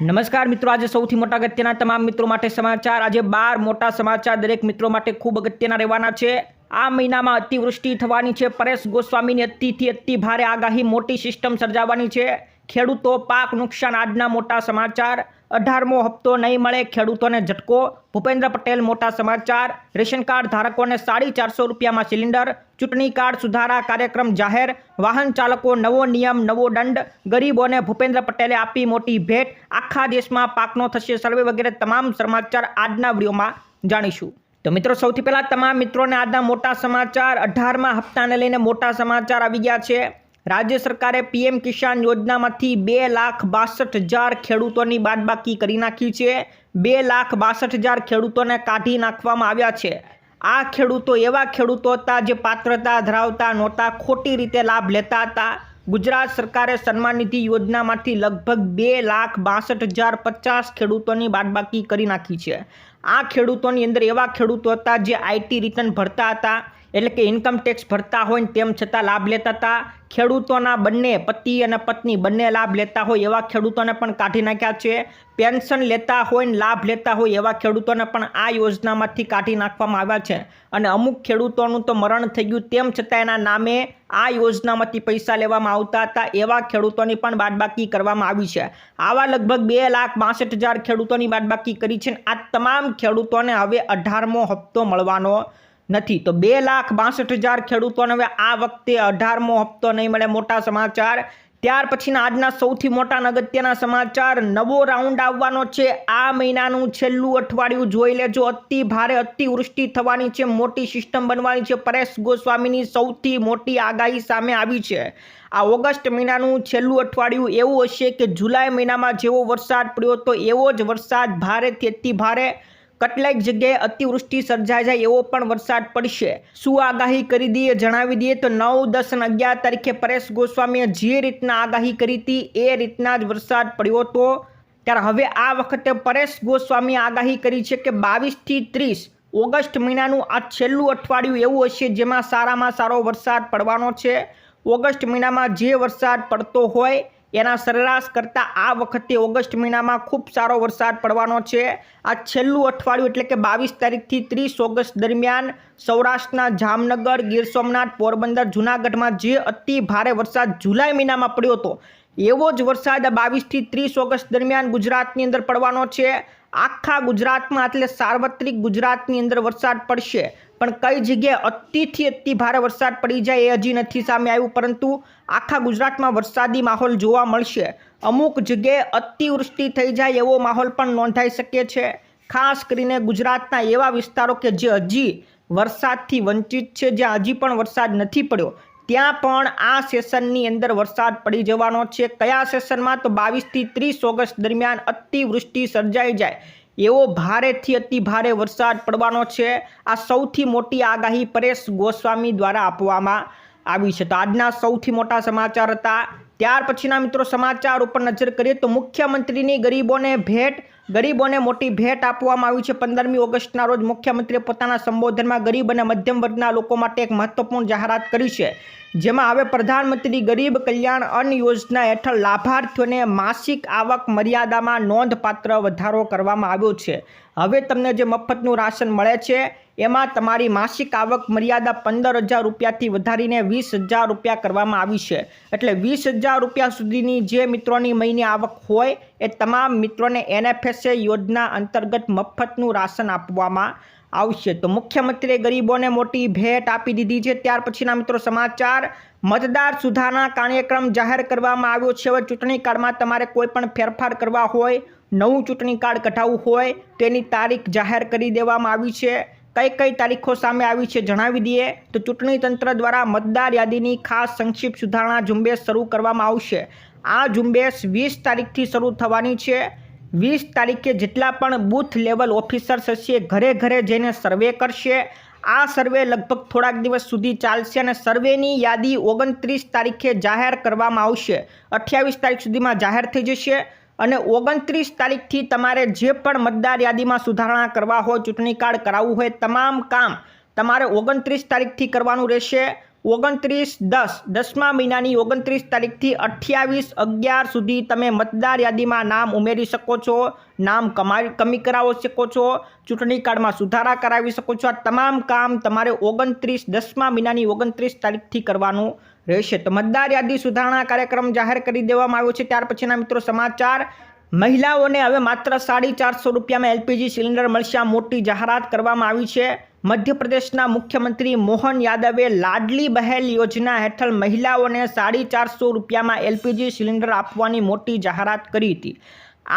નમસ્કાર મિત્રો, આજે સૌથી મોટા અગત્યના તમામ મિત્રો માટે સમાચાર. આજે બાર મોટા સમાચાર દરેક મિત્રો માટે ખૂબ અગત્યના રહેવાના છે. આ મહિનામાં અતિવૃષ્ટિ થવાની છે. પરેશ ગોસ્વામીની અતિથી અતિ ભારે આગાહી મોટી સિસ્ટમ સર્જાવાની છે. ખેડૂતો પાક નુકસાન આજના મોટા સમાચાર. અઢારમો હપ્તો નહીં મળે, ખેડૂતોને ઝટકો. ભૂપેન્દ્ર પટેલ, મોટા સમાચાર. રેશન કાર્ડ ધારકોને સાડી ચારસો રૂપિયામાં સિલિન્ડર. ચૂંટણી કાર્ડ સુધારા કાર્યક્રમ જાહેર. વાહન ચાલકો, નવો નિયમ, નવો દંડ. ગરીબોને ભૂપેન્દ્ર પટેલે આપી મોટી ભેટ. આખા દેશમાં પાકનો થશે સર્વે વગેરે તમામ સમાચાર આજના વિડીયોમાં જાણીશું. તો મિત્રો, સૌથી પહેલાં તમામ મિત્રોને આજના મોટા સમાચાર. અઢારમાં હપ્તાને લઈને મોટા સમાચાર આવી ગયા છે. રાજ્ય સરકારે પીએમ કિસાન યોજનામાંથી બે લાખ બાસઠ હજાર ખેડૂતોની બાદબાકી કરી નાખી છે. બે લાખ બાસઠ હજાર ખેડૂતોને કાઢી નાખવામાં આવ્યા છે. આ ખેડૂતો એવા ખેડૂતો હતા જે પાત્રતા ધરાવતા નહોતા, ખોટી રીતે લાભ લેતા હતા. ગુજરાત સરકારે સન્માન નિધિ યોજનામાંથી લગભગ બે લાખ બાસઠ હજાર પચાસ ખેડૂતોની બાદબાકી કરી નાખી છે. આ ખેડૂતોની અંદર એવા ખેડૂતો હતા જે આઈટી રિટર્ન ભરતા હતા. એટલે કે ઇન્કમ ટેક્સ ભરતા હોય ને તેમ છતાં લાભ લેતા હતા ખેડૂતોના બંને પતિ અને પત્ની બંને લાભ લેતા હોય એવા ખેડૂતોને પણ કાઢી નાખ્યા છે. પેન્શન લેતા હોય ને લાભ લેતા હોય એવા ખેડૂતોને પણ આ યોજનામાંથી કાઢી નાખવામાં આવ્યા છે. અને અમુક ખેડૂતોનું તો મરણ થઈ ગયું તેમ છતાં એના નામે આ યોજનામાંથી પૈસા લેવામાં આવતા હતા એવા ખેડૂતોની પણ બાદબાકી કરવામાં આવી છે. આવા લગભગ બે લાખ બાસઠ હજાર ખેડૂતોની બાદબાકી કરી છે આ તમામ ખેડૂતોને હવે અઢારમો હપ્તો મળવાનો નથી. તો બે લાખ બાસઠ હજાર ખેડૂતોને હવે આ વખતે અઢારમો હપ્તો નહીં મળે મોટા સમાચાર. ત્યાર પછીના આજના સૌથી મોટા અગત્યના સમાચાર. નવો રાઉન્ડ આવવાનો છે. આ મહિનાનું છેલ્લું અઠવાડિયું જોઈ લેજો. અતિ ભારે અતિવૃષ્ટિ થવાની છે. મોટી સિસ્ટમ બનવાની છે. પરેશ ગોસ્વામીની સૌથી મોટી આગાહી સામે આવી છે. આ ઓગસ્ટ મહિનાનું છેલ્લું અઠવાડિયું એવું હશે કે જુલાઈ મહિનામાં જેવો વરસાદ પડ્યો હતો એવો જ વરસાદ ભારેથી અતિ ભારે કેટલાક જગ્યાએ અતિવૃષ્ટિ સર્જાઈ જાય એવો પણ વરસાદ પડશે. શું આગાહી કરી દઈએ જણાવી દઈએ તો નવ, દસ અને અગિયાર તારીખે પરેશ ગોસ્વામીએ જે રીતના આગાહી કરી હતી એ રીતના જ વરસાદ પડ્યો હતો. ત્યારે હવે આ વખતે પરેશ ગોસ્વામીએ આગાહી કરી છે કે બાવીસથી ત્રીસ ઓગસ્ટ મહિનાનું આ છેલ્લું અઠવાડિયું એવું હશે જેમાં સારામાં સારો વરસાદ પડવાનો છે. ઓગસ્ટ મહિનામાં જે વરસાદ પડતો હોય એના સરેરાશ કરતાં આ વખતે ઓગસ્ટ મહિનામાં ખૂબ સારો વરસાદ પડવાનો છે. આ છેલ્લું અઠવાડિયું એટલે કે બાવીસ તારીખથી ત્રીસ ઓગસ્ટ દરમિયાન સૌરાષ્ટ્રના જામનગર, ગીર સોમનાથ, પોરબંદર, જૂનાગઢમાં જે અતિ ભારે વરસાદ જુલાઈ મહિનામાં પડ્યો હતો, એવો જ વરસાદ બાવીસથી ત્રીસ ઓગસ્ટ દરમિયાન ગુજરાતની અંદર પડવાનો છે. આખા ગુજરાતમાં એટલે સાર્વત્રિક ગુજરાતની અંદર વરસાદ પડશે. પણ કઈ જગ્યાએ અતિથી અતિ ભારે વરસાદ પડી જાય એ હજી નથી સામે આવ્યું, પરંતુ આખા ગુજરાતમાં વરસાદી માહોલ જોવા મળશે. અમુક જગ્યાએ અતિવૃષ્ટિ થઈ જાય એવો માહોલ પણ નોંધાઈ શકે છે. ખાસ કરીને ગુજરાતના એવા વિસ્તારો કે જે હજી વરસાદથી વંચિત છે, જ્યાં હજી પણ વરસાદ નથી પડ્યો, ત્યાં પણ આ સેશનની અંદર વરસાદ પડી જવાનો છે. કયા સેશનમાં? તો બાવીસથી ત્રીસ ઓગસ્ટ દરમિયાન અતિવૃષ્ટિ સર્જાઈ જાય. એવો ભારેથી અતિ ભારે વરસાદ પડવાનો છે. આ સૌથી મોટી આગાહી પરેશ ગોસ્વામી દ્વારા આપવામાં આવી છે. તો આજના સૌથી મોટા સમાચાર હતા. ત્યાર પછીના મિત્રો સમાચાર ઉપર નજર કરીએ તો મુખ્યમંત્રીની ગરીબોને ભેટ, ગરીબોને મોટી ભેટ આપવામાં આવી છે. પંદરમી ઓગસ્ટના રોજ મુખ્યમંત્રીએ પોતાના સંબોધનમાં ગરીબ અને મધ્યમ વર્ગના લોકો માટે એક મહત્વપૂર્ણ જાહેરાત કરી છે. જેમાં હવે પ્રધાનમંત્રી ગરીબ કલ્યાણ અન્ન યોજના હેઠળ લાભાર્થીઓને માસિક આવક મર્યાદામાં નોંધપાત્ર વધારો કરવામાં આવ્યો છે. હવે તમને જે મફતનું રાશન મળે છે, એમાં તમારી માસિક આવક મર્યાદા પંદર હજાર રૂપિયાથી વધારીને વીસ હજાર રૂપિયા કરવામાં આવી છે. એટલે વીસ હજાર રૂપિયા સુધીની જે મિત્રોની મહિને આવક હોય, એ તમામ મિત્રોને એનએફએસએ યોજના અંતર્ગત મફતનું રાશન આપવામાં આવશે. તો મુખ્યમંત્રીએ ગરીબોને મોટી ભેટ આપી દીધી છે. ત્યાર પછીના મિત્રો સમાચાર. મતદાર સુધારણા કાર્યક્રમ જાહેર કરવામાં આવ્યો છે. હવે ચૂંટણી કાર્ડમાં તમારે કોઈ પણ ફેરફાર કરવા હોય, નવું ચૂંટણી કાર્ડ કઢાવવું હોય, તેની તારીખ જાહેર કરી દેવામાં આવી છે. કઈ કઈ તારીખો સામે આવી છે જણાવી દઈએ. તો ચૂંટણી તંત્ર દ્વારા મતદાર યાદીની ખાસ સંક્ષિપ્ત સુધારણા ઝુંબેશ શરૂ કરવામાં આવશે. આ ઝુંબેશ વીસ તારીખથી શરૂ થવાની છે. વીસ તારીખે જેટલા પણ બૂથ લેવલ ઓફિસર્સ હશે, ઘરે ઘરે જઈને સર્વે કરશે. આ સર્વે લગભગ થોડાક દિવસ સુધી ચાલશે અને સર્વેની યાદી ઓગણત્રીસ તારીખે જાહેર કરવામાં આવશે. અઠ્યાવીસ તારીખ સુધીમાં જાહેર થઈ જશે અને ઓગણત્રીસ તારીખથી તમારે જે પણ મતદાર યાદીમાં સુધારણા કરવા હોય, ચૂંટણી કાર્ડ કરાવવું હોય, તમામ કામ તમારે ઓગણત્રીસ તારીખથી કરવાનું રહેશે. ઓગણત્રીસ દસ. દસમા મહિનાની ઓગણત્રીસ તારીખથી અઠ્યાવીસ અગિયાર સુધી તમે મતદાર યાદીમાં નામ ઉમેરી શકો છો, નામ કમાવી, કમી કરાવી શકો છો, ચૂંટણી કાર્ડમાં સુધારા કરાવી શકો છો. આ તમામ કામ તમારે ઓગણત્રીસ દસમા મહિનાની ઓગણત્રીસ તારીખથી કરવાનું રહેશે. તો મતદાર યાદી સુધારણા કાર્યક્રમ જાહેર કરી દેવામાં આવ્યો છે. ત્યાર પછીના મિત્રો સમાચાર. મહિલાઓને હવે માત્ર સાડી ચારસો રૂપિયામાં એલપીજી સિલિન્ડર મળશે. મોટી જાહેરાત કરવામાં આવી છે. મધ્યપ્રદેશના મુખ્યમંત્રી મોહન યાદવે લાડલી બહેલ યોજના હેઠળ મહિલાઓને સાડી ચારસો રૂપિયામાં એલપીજી સિલિન્ડર આપવાની મોટી જાહેરાત કરી હતી.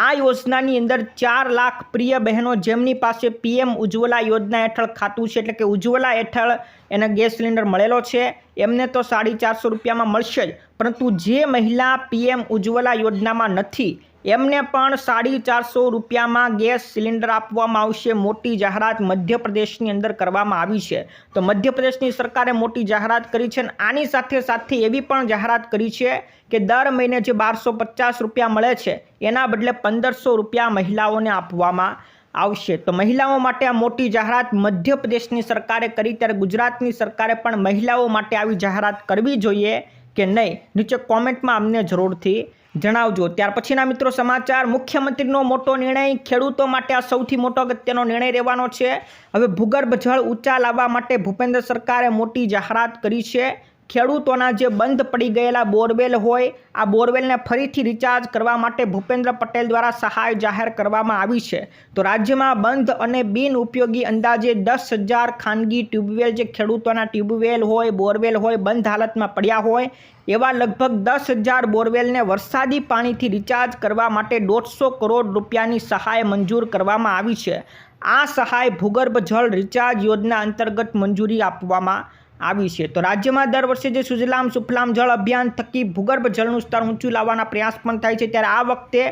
આ યોજનાની અંદર ચાર લાખ પ્રિય બહેનો જેમની પાસે પીએમ ઉજ્જવલા યોજના હેઠળ ખાતું છે એટલે કે ઉજ્જવલા હેઠળ એને ગેસ સિલિન્ડર મળેલો છે, એમને તો સાડી ચારસો રૂપિયામાં મળશે જ. પરંતુ જે મહિલા પીએમ ઉજ્જવલા યોજનામાં નથી એમને પણ સાડી ચારસો રૂપિયામાં ગેસ સિલિન્ડર આપવામાં આવશે. મોટી જાહેરાત મધ્યપ્રદેશની અંદર કરવામાં આવી છે. તો મધ્યપ્રદેશની સરકારે મોટી જાહેરાત કરી છે અને આની સાથે સાથે એવી પણ જાહેરાત કરી છે કે દર મહિને જે બારસો પચાસ રૂપિયા મળે છે, એના બદલે પંદરસો રૂપિયા મહિલાઓને આપવામાં આવશે. તો મહિલાઓ માટે આ મોટી જાહેરાત મધ્યપ્રદેશની સરકારે કરી. ત્યારે ગુજરાતની સરકારે પણ મહિલાઓ માટે આવી જાહેરાત કરવી જોઈએ કે નહીં? નીચે કોમેન્ટમાં અમને જરૂરથી જણાવજો. ત્યાર પછીના મિત્રો સમાચાર. મુખ્યમંત્રીનો મોટો નિર્ણય ખેડૂતો માટે આ સૌથી મોટો અગત્યનો નિર્ણય રહેવાનો છે. હવે ભૂગર્ભ જળ ઊંચા લાવવા માટે ભૂપેન્દ્ર સરકારે મોટી જાહેરાત કરી છે. ખેડૂતોના જે બંધ પડી ગયેલા બોરવેલ હોય, આ બોરવેલને ફરીથી રિચાર્જ કરવા માટે ભૂપેન્દ્ર પટેલ દ્વારા સહાય જાહેર કરવામાં આવી છે. તો રાજ્યમાં બંધ અને બિન ઉપયોગી અંદાજે દસ હજાર ખાનગી ટ્યુબવેલ જે ખેડૂતોના ટ્યુબવેલ હોય, બોરવેલ હોય, બંધ હાલતમાં પડ્યા હોય, એવા લગભગ દસ હજાર બોરવેલને વરસાદી પાણીથી રિચાર્જ કરવા માટે દોઢસો કરોડ રૂપિયાની સહાય મંજૂર કરવામાં આવી છે. આ સહાય ભૂગર્ભ જળ રિચાર્જ યોજના અંતર્ગત મંજૂરી આપવામાં આવી છે. તો રાજ્યમાં દર વર્ષે જે સુજલામ સુફલામ જળ અભિયાન થકી ભૂગર્ભ જળનું સ્તર ઊંચું લાવવાના પ્રયાસ પણ થાય છે, ત્યારે આ વખતે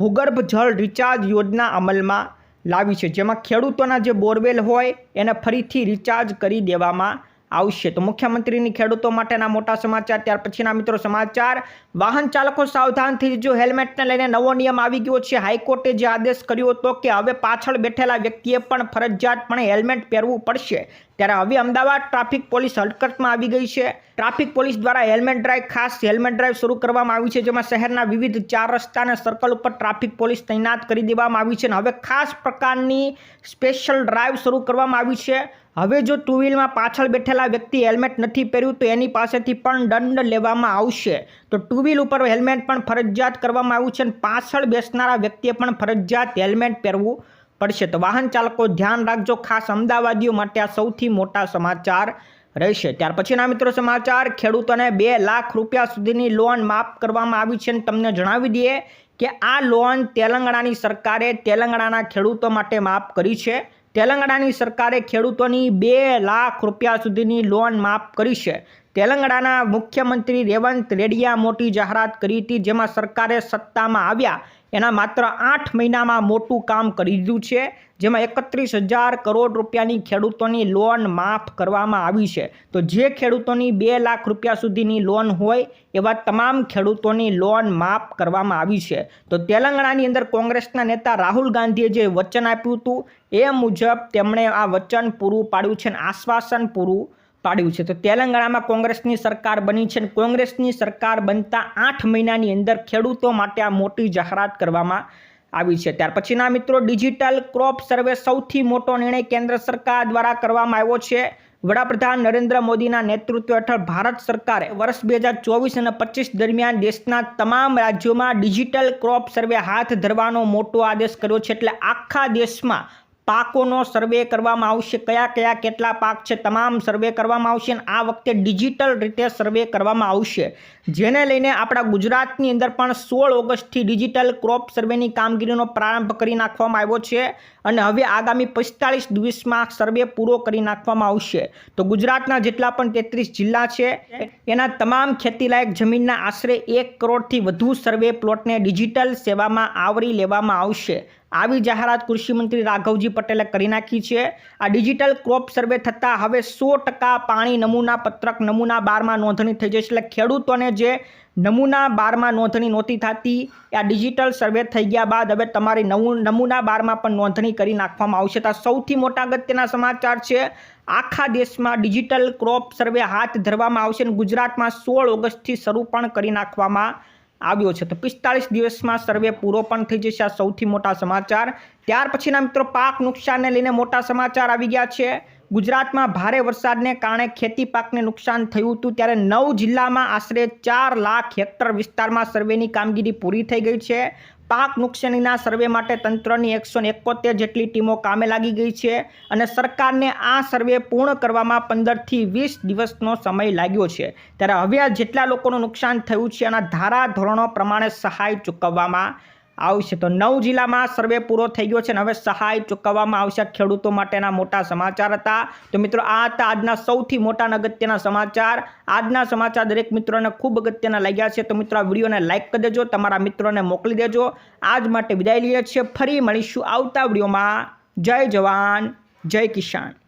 ભૂગર્ભ જળ રિચાર્જ યોજના અમલમાં લાવી છે. જેમાં ખેડૂતોના જે બોરવેલ હોય, એને ફરીથી રિચાર્જ કરી દેવામાં આવશે. તો મુખ્યમંત્રીની ખેડૂતો માટેના મોટા સમાચાર, ત્યાર પછીના મિત્રો સમાચાર. વાહન ચાલકો સાવધાન થઈ જો હેલ્મેટને લઈને નવો નિયમ આવી ગયો છે, હાઈકોર્ટે જે આદેશ કર્યો હતો કે હવે પાછળ બેઠેલા વ્યક્તિએ પણ ફરજિયાતપણે હેલ્મેટ પહેરવું પડશે. ત્યારે હવે અમદાવાદ ટ્રાફિક પોલીસ હડકતમાં આવી ગઈ છે. ટ્રાફિક પોલીસ દ્વારા હેલ્મેટ ડ્રાઈવ, ખાસ હેલ્મેટ ડ્રાઈવ શરૂ કરવામાં આવી છે, જેમાં શહેરના વિવિધ ચાર રસ્તા અને સર્કલ ઉપર ટ્રાફિક પોલીસ તૈનાત કરી દેવામાં આવી છે અને હવે ખાસ પ્રકારની સ્પેશિયલ ડ્રાઈવ શરૂ કરવામાં આવી છે. હવે જો ટુ વ્હીલમાં પાછળ બેઠેલા વ્યક્તિ હેલ્મેટ નથી પહેર્યું, તો એની પાસેથી પણ દંડ લેવામાં આવશે. તો ટુ વ્હીલ ઉપર હેલ્મેટ પણ ફરજિયાત કરવામાં આવ્યું છે અને પાછળ બેસનારા વ્યક્તિએ પણ ફરજિયાત હેલ્મેટ પહેરવું પડશે. તો વાહન ચાલકો ધ્યાન રાખજો. ખાસ અમદાવાદીઓ માટે આ સૌથી મોટા સમાચાર રહેશે. ત્યાર પછીના મિત્રો સમાચાર, ખેડૂતોને બે લાખ રૂપિયા સુધીની લોન માફ કરવામાં આવી છે અને તમને જણાવી દઈએ કે આ લોન તેલંગાણાની સરકારે તેલંગાણાના ખેડૂતો માટે માફ કરી છે. તેલંગાણાની સરકારે ખેડૂતોની બે લાખ રૂપિયા સુધીની લોન માફ કરી છે. તેલંગાણાના મુખ્યમંત્રી રેવંત રેડ્ડીએ મોટી જાહેરાત કરી હતી, જેમાં સરકારે સત્તામાં આવ્યા એના માત્ર આઠ મહિનામાં મોટું કામ કરી દીધું છે, જેમાં એકત્રીસ હજાર કરોડ રૂપિયાની ખેડૂતોની લોન માફ કરવામાં આવી છે. તો જે ખેડૂતોની બે લાખ રૂપિયા સુધીની લોન હોય, એવા તમામ ખેડૂતોની લોન માફ કરવામાં આવી છે. તો તેલંગાણાની અંદર કોંગ્રેસના નેતા રાહુલ ગાંધીએ જે વચન આપ્યું હતું, એ મુજબ તેમણે આ વચન પૂરું પાડ્યું છે અને આશ્વાસન પૂરું પાડ્યું છે. તો તેલંગાણામાં કોંગ્રેસની સરકાર બની છે અને કોંગ્રેસની સરકાર બનતા આઠ મહિનાની અંદર ખેડૂતો માટે આ મોટી જાહેરાત કરવામાં આવી છે. ત્યાર પછીના મિત્રો, ડિજિટલ ક્રોપ સર્વે સૌથી મોટો નિર્ણય કેન્દ્ર સરકાર દ્વારા કરવામાં આવ્યો છે. વડાપ્રધાન નરેન્દ્ર મોદીના નેતૃત્વ હેઠળ ભારત સરકારે વર્ષ બે હજાર ચોવીસ અને પચીસ દરમિયાન દેશના તમામ રાજ્યોમાં ડિજિટલ ક્રોપ સર્વે હાથ ધરવાનો મોટો આદેશ કર્યો છે. એટલે આખા દેશમાં પાકોનો સર્વે કરવામાં આવશે. કયા કયા કેટલા પાક છે તમામ સર્વે કરવામાં આવશે અને આ વખતે ડિજિટલ રીતે સર્વે કરવામાં આવશે. જેને લઈને આપણા ગુજરાતની અંદર પણ સોળ ઓગસ્ટથી ડિજિટલ ક્રોપ સર્વેની કામગીરીનો પ્રારંભ કરી નાખવામાં આવ્યો છે અને હવે આગામી પિસ્તાળીસ દિવસમાં સર્વે પૂરો કરી નાખવામાં આવશે. તો ગુજરાતના જેટલા પણ તેત્રીસ જિલ્લા છે, એના તમામ ખેતીલાયક જમીનના આશરે એક કરોડથી વધુ સર્વે પ્લોટને ડિજિટલ સેવામાં આવરી લેવામાં આવશે. આવી જાહેરાત કૃષિમંત્રી રાઘવજી પટેલે કરી નાખી છે. આ ડિજિટલ ક્રોપ સર્વે થતાં હવે સો ટકા પાણી નમૂના પત્રક નમૂના બારમાં નોંધણી થઈ જશે. એટલે ખેડૂતોને જે નમૂના બારમાં નોંધણી નહોતી થતી આ ડિજિટલ સર્વે થઈ ગયા બાદ હવે તમારી નવું નમૂના બારમાં પણ નોંધણી કરી નાખવામાં આવશે. તો સૌથી મોટા અગત્યના સમાચાર છે. આખા દેશમાં ડિજિટલ ક્રોપ સર્વે હાથ ધરવામાં આવશે અને ગુજરાતમાં સોળ ઓગસ્ટથી શરૂ પણ કરી નાખવામાં આવ્યો છે. તો પિસ્તાળીસ દિવસમાં સર્વે પૂરો પણ થઈ જશે. આ સૌથી મોટા સમાચાર. ત્યાર પછીના મિત્રો પાક નુકસાનને લઈને મોટા સમાચાર આવી ગયા છે. ગુજરાતમાં ભારે વરસાદને કારણે ખેતી પાકને નુકસાન થયું હતું ત્યારે નવ જિલ્લામાં આશરે ચાર લાખ હેક્ટર વિસ્તારમાં સર્વેની કામગીરી પૂરી થઈ ગઈ છે. પાક નુકસાનીના સર્વે માટે તંત્રની એકસો એકોતેર જેટલી ટીમો કામે લાગી ગઈ છે અને સરકારને આ સર્વે પૂર્ણ કરવામાં પંદરથી વીસ દિવસનો સમય લાગ્યો છે. ત્યારે હવે આ જેટલા લોકોનું નુકસાન થયું છે એના ધારા ધોરણો પ્રમાણે સહાય ચૂકવવામાં આવશે. તો નવ જિલ્લામાં સર્વે પૂરો થઈ ગયો છે અને હવે સહાય ચૂકવવામાં આવશે ખેડૂતો માટેના મોટા સમાચાર હતા. તો મિત્રો, આ હતા આજના સૌથી મોટા અગત્યના સમાચાર. આજના સમાચાર દરેક મિત્રોને ખૂબ અગત્યના લાગ્યા છે. તો મિત્રો, આ વિડીયોને લાઇક કરી દેજો, તમારા મિત્રોને મોકલી દેજો. આજ માટે વિદાય લઈએ છીએ. ફરી મળીશું આવતા વિડીયોમાં. જય જવાન, જય કિસાન.